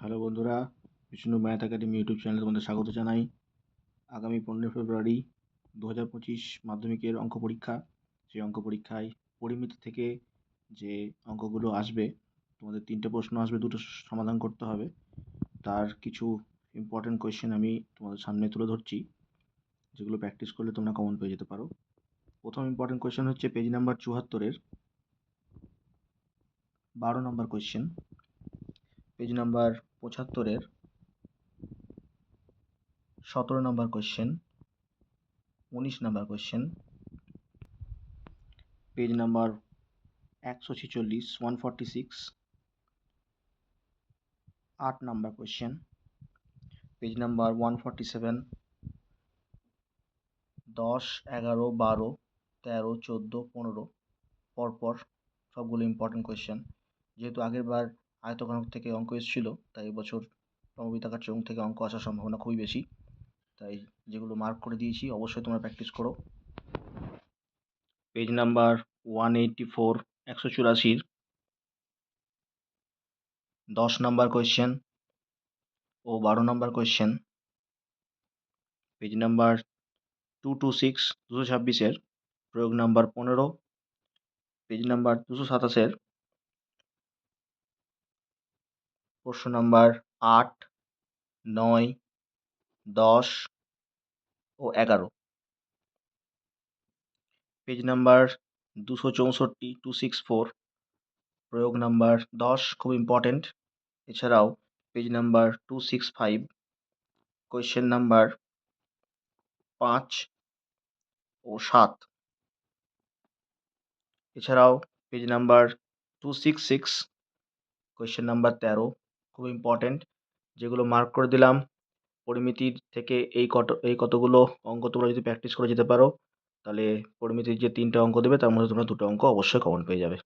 Hello বন্ধুরা, Vishnu math academy YouTube চ্যানেলে তোমাদের স্বাগত জানাই। আগামী পনেরোই ফেব্রুয়ারি দু হাজার পঁচিশ মাধ্যমিকের অঙ্ক পরীক্ষা। সেই অঙ্ক পরীক্ষায় পরিমিত থেকে যে অঙ্কগুলো আসবে, তোমাদের তিনটে প্রশ্ন আসবে, দুটো সমাধান করতে হবে। তার কিছু ইম্পর্ট্যান্ট কোয়েশ্চেন আমি তোমাদের সামনে তুলে ধরছি, যেগুলো প্র্যাকটিস করলে তোমরা কমন পেয়ে যেতে পারো। প্রথম ইম্পর্ট্যান্ট কোয়েশ্চেন হচ্ছে পেজ নাম্বার চুয়াত্তরের বারো নম্বর কোয়েশ্চেন পেজ নাম্বার পঁচাত্তরের সতেরো নম্বর কোয়েশ্চেন উনিশ নম্বর কোয়েশ্চেন পেজ নাম্বার একশো ছেচল্লিশ ওয়ান ফর্টি সিক্স আট number question page number one forty seven দশ, এগারো, বারো, তেরো, চোদ্দ, পনেরো, পরপর সবগুলো ইম্পর্টেন্ট কোয়েশ্চেন যেহেতু আগের বার আয়তঘনক থেকে অঙ্ক এসেছিল, তাই এবছর সমবৃত্তাকার চোঙ থেকে অঙ্ক আসার সম্ভাবনা খুবই বেশি। তাই যেগুলো মার্ক করে দিয়েছি, অবশ্যই তোমরা প্র্যাকটিস করো। Page number one eighty four একশো চুরাশির। দশ নাম্বার কোয়েশ্চেন ও বারো number question page number two two six দুশো ছাব্বিশের। প্রয়োগ নাম্বার পনেরো। পেজ নাম্বার দুশো সাতাশের। প্রশ্ন নাম্বার আট, নয়, দশ ও এগারো। পেজ নাম্বার দুশো চৌষট্টি, টু সিক্স ফোর। প্রয়োগ নাম্বার দশ, খুব ইম্পর্টেন্ট এছাড়াও page number two six five. Question number পাঁচ ও সাত। এছাড়াও page number two six six. Question number তেরো। খুব ইম্পর্টেন্ট যেগুলো মার্ক করে দিলাম। পরিমিতির থেকে এই কত, এই কতগুলো অঙ্ক তোমরা যদি প্র্যাকটিস করে যেতে পারো, তাহলে পরিমিতির যে তিনটে অঙ্ক দেবে, তার মধ্যে তোমরা দুটো অঙ্ক অবশ্যই কমন পেয়ে যাবে।